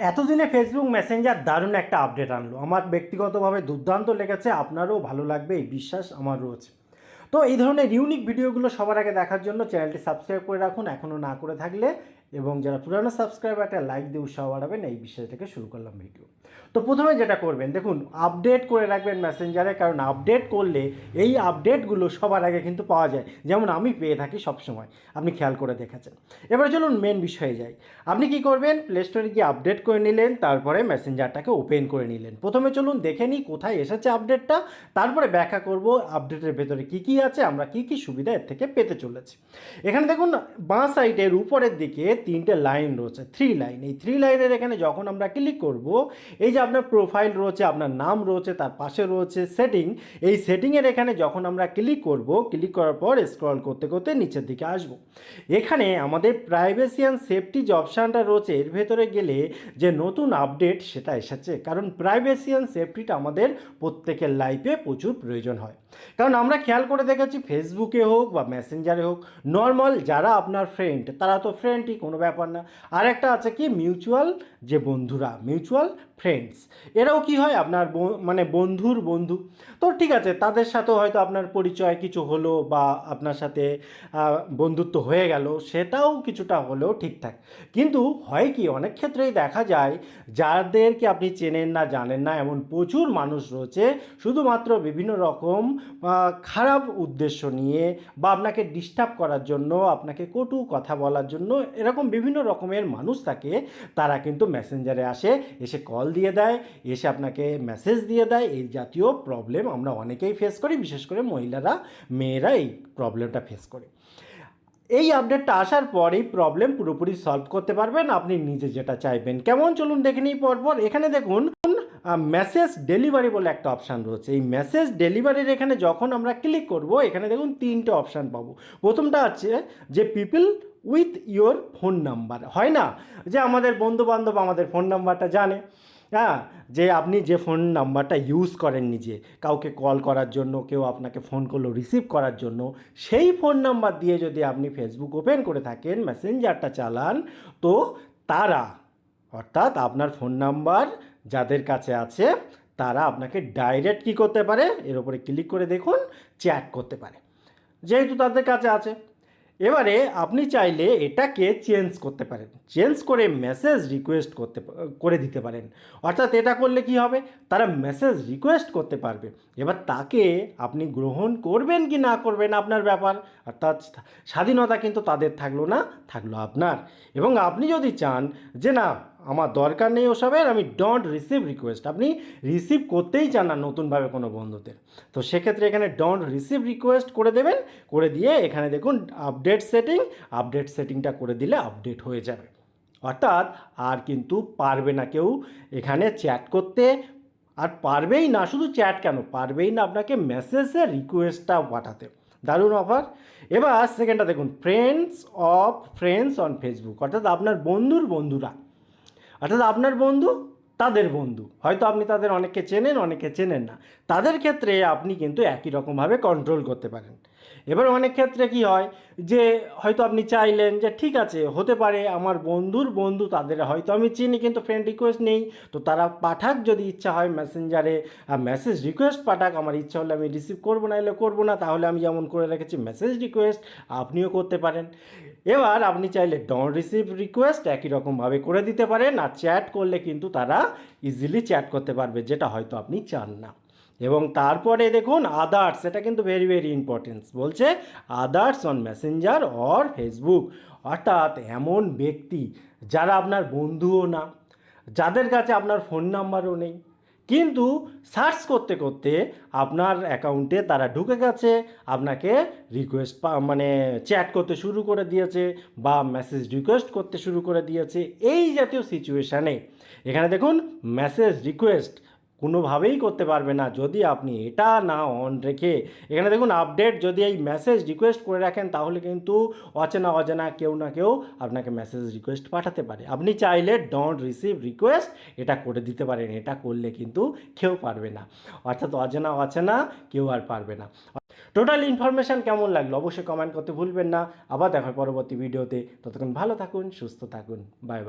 এতদিনে Facebook Messenger দারুণ একটা আপডেট আনলো। আমার ব্যক্তিগতভাবে দুর্দান্ত লেগেছে, আপনারও ভালো লাগবে, এই বিশ্বাস আমার রয়েছে। তো এই ধরনের ইউনিক ভিডিওগুলো সবার আগে দেখার জন্য চ্যানেলটি সাবস্ক্রাইব করে রাখুন। এখনও না করে থাকলে এবং যারা পুরানো সাবস্ক্রাইবার একটা লাইক দিয়ে উৎসাহ বাড়াবেন। এই বিষয় থেকে শুরু করলাম ভিডিও তো প্রথমে যেটা করবেন, দেখুন আপডেট করে রাখবেন মেসেঞ্জারে কারণ আপডেট করলে এই আপডেটগুলো সবার আগে কিন্তু পাওয়া যায়। যেমন আমি পেয়ে থাকি সবসময়। আপনি খেয়াল করে দেখেছেন। এবার চলুন মেন বিষয়ে যাই। আপনি কি করবেন? প্লে স্টোরে গিয়ে আপডেট করে নিলেন, তারপরে মেসেঞ্জারটাকে ওপেন করে নিলেন। প্রথমে চলুন দেখে নিই কোথায় এসেছে আপডেটটা তারপরে ব্যাখ্যা করব আপডেটের ভেতরে কি কি আছে, আমরা কি কি সুবিধা এর থেকে পেতে চলেছি। এখানে দেখুন, বাঁ সাইডের উপরের দিকে তিনটে লাইন রয়েছে থ্রি লাইন এই থ্রি লাইনের এখানে যখন আমরা ক্লিক করব, এই যে আপনার প্রোফাইল রয়েছে, আপনার নাম রয়েছে, তার পাশে রয়েছে সেটিং এই সেটিংয়ের এখানে যখন আমরা ক্লিক করব ক্লিক করার পর স্ক্রল করতে করতে নিচের দিকে আসব। এখানে আমাদের প্রাইভেসি অ্যান্ড সেফটি যে অপশানটা রয়েছে, এর ভেতরে গেলে যে নতুন আপডেট সেটা এসেছে। কারণ প্রাইভেসি অ্যান্ড সেফটিটা আমাদের প্রত্যেকের লাইফে প্রচুর প্রয়োজন হয়। কারণ আমরা খেয়াল করে দেখেছি ফেসবুকে হোক বা মেসেঞ্জারে হোক নর্মাল যারা আপনার ফ্রেন্ড তারা তো ফ্রেন্ডই কোনো ব্যাপার না। আর একটা আছে কি মিউচুয়াল যে বন্ধুরা মিউচুয়াল ফ্রেন্ডস এরাও কি হয় আপনার মানে বন্ধুর বন্ধু। তো ঠিক আছে, তাদের সাথেও হয়তো আপনার পরিচয় কিছু হলো বা আপনার সাথে বন্ধুত্ব হয়ে গেল, সেটাও কিছুটা হলেও ঠিকঠাক। কিন্তু হয় কি, অনেক ক্ষেত্রেই দেখা যায়, যাদেরকে আপনি চেনেন না, জানেন না, এমন প্রচুর মানুষ রয়েছে, শুধুমাত্র বিভিন্ন রকম খারাপ উদ্দেশ্য নিয়ে বা আপনাকে ডিস্টার্ব করার জন্য, আপনাকে কটু কথা বলার জন্য এরকম বিভিন্ন রকমের মানুষ থাকে, তারা কিন্তু মেসেঞ্জারে আসে, এসে কল দিয়ে দেয়, এসে আপনাকে মেসেজ দিয়ে দেয়। এই জাতীয় প্রবলেম আমরা অনেকেই ফেস করি, বিশেষ করে মহিলারা, মেয়েরা এই প্রবলেমটা ফেস করে। এই আপডেটটা আসার পর এই প্রবলেম পুরোপুরি সলভ করতে পারবেন। আপনি নিজে যেটা চাইবেন। কেমন? চলুন দেখে নিই পরপর। এখানে দেখুন মেসেজ ডেলিভারি বলে একটা অপশান রয়েছে। এই মেসেজ ডেলিভারির এখানে যখন আমরা ক্লিক করব, এখানে দেখুন তিনটে অপশান পাবো। প্রথমটা আছে যে people with your phone number হয় না? যে আমাদের বন্ধু বান্ধব আমাদের ফোন নাম্বারটা জানে। হ্যাঁ? যে আপনি যে ফোন নাম্বারটা ইউজ করেন নিজে, কাউকে কল করার জন্য, কেউ আপনাকে ফোন করল রিসিভ করার জন্য, সেই ফোন নাম্বার দিয়ে যদি আপনি ফেসবুক ওপেন করে থাকেন মেসেঞ্জারটা চালান, তো তারা, অর্থাৎ আপনার ফোন নাম্বার যাদের কাছে আছে, তারা আপনাকে ডাইরেক্ট কী করতে পারে? এর উপরে ক্লিক করে দেখুন চ্যাট করতে পারে। যেহেতু তাদের কাছে আছে, এবারে আপনি চাইলে এটাকে চেঞ্জ করতে পারেন। চেঞ্জ করে মেসেজ রিকোয়েস্ট করতে করে দিতে পারেন। অর্থাৎ এটা করলে কি হবে? তারা মেসেজ রিকোয়েস্ট করতে পারবে। এবার তাকে আপনি গ্রহণ করবেন কি না করবেন আপনার ব্যাপার, অর্থাৎ স্বাধীনতা কিন্তু তাদের থাকল না, থাকল আপনার। এবং আপনি যদি চান যে না আমার দরকার নেই ওসবের, আমি ডোন্ট রিসিভ রিকোয়েস্ট আপনি রিসিভ করতেই চান না নতুনভাবে কোনো বন্ধুদের। তো সেক্ষেত্রে এখানে ডোন্ট রিসিভ রিকোয়েস্ট করে দেবেন, করে দিয়ে এখানে দেখুন আপডেট সেটিং আপডেট সেটিংটা করে দিলে আপডেট হয়ে যাবে। অর্থাৎ আর কিন্তু পারবে না কেউ এখানে চ্যাট করতে। আর পারবেই না, শুধু চ্যাট কেন? পারবেই না আপনাকে মেসেজে রিকোয়েস্টটা পাঠাতে। দারুণ অফার এবার সেকেন্ডটা দেখুন friends of friends on Facebook অর্থাৎ আপনার বন্ধুর বন্ধুরা। অর্থাৎ আপনার বন্ধু, তাদের বন্ধু। হয়তো আপনি তাদের অনেককে চেনেন অনেকে চেনেন না। তাদের ক্ষেত্রে আপনি কিন্তু একই রকমভাবে কন্ট্রোল করতে পারেন। এবার অনেক ক্ষেত্রে কি হয় যে হয়তো আপনি চাইলেন যে ঠিক আছে, হতে পারে আমার বন্ধুর বন্ধু তাদের হয়তো আমি চিনি কিন্তু ফ্রেন্ড রিকোয়েস্ট নেই। তো তারা পাঠাক যদি ইচ্ছা হয় মেসেঞ্জারে মেসেজ রিকোয়েস্ট পাঠাক, আমার ইচ্ছা হলে আমি রিসিভ করব না এলে করব না, তাহলে আমি যেমন করে রেখেছি মেসেজ রিকোয়েস্ট আপনিও করতে পারেন। এবার আপনি চাইলে ডোন্ট রিসিভ রিকোয়েস্ট একই রকমভাবে করে দিতে পারেন, আর চ্যাট করলে কিন্তু তারা ইজিলি চ্যাট করতে পারবে, যেটা হয়তো আপনি চান না। এবং তারপরে দেখুন আদার্স এটা কিন্তু ভেরি ভেরি ইম্পর্টেন্স বলছে others on Messenger or Facebook অর্থাৎ এমন ব্যক্তি যারা আপনার বন্ধুও না, যাদের কাছে আপনার ফোন নাম্বারও নেই। কিন্তু সার্চ করতে করতে আপনার অ্যাকাউন্টে তারা ঢুকে গেছে, আপনাকে রিকোয়েস্ট মানে চ্যাট করতে শুরু করে দিয়েছে বা মেসেজ রিকোয়েস্ট করতে শুরু করে দিয়েছে। এই জাতীয় সিচুয়েশানে এখানে দেখুন মেসেজ রিকোয়েস্ট কোনোভাবেই করতে পারবে না। যদি আপনি এটা না অন রেখে, এখানে দেখুন আপডেট যদি এই মেসেজ রিকোয়েস্ট করে রাখেন, তাহলে কিন্তু অচেনা অজানা কেউ না কেউ আপনাকে মেসেজ রিকোয়েস্ট পাঠাতে পারে। আপনি চাইলে ডোন্ট রিসিভ রিকোয়েস্ট এটা করে দিতে পারেন। এটা করলে কিন্তু কেউ পারবে না। অর্থাৎ অজানা অচেনা কেউ আর পারবে না। টোটাল ইনফরমেশান কেমন লাগল অবশ্যই কমেন্ট করতে ভুলবেন না। আবার দেখা হয় পরবর্তী ভিডিওতে ততক্ষণ ভালো থাকুন, সুস্থ থাকুন। Bye bye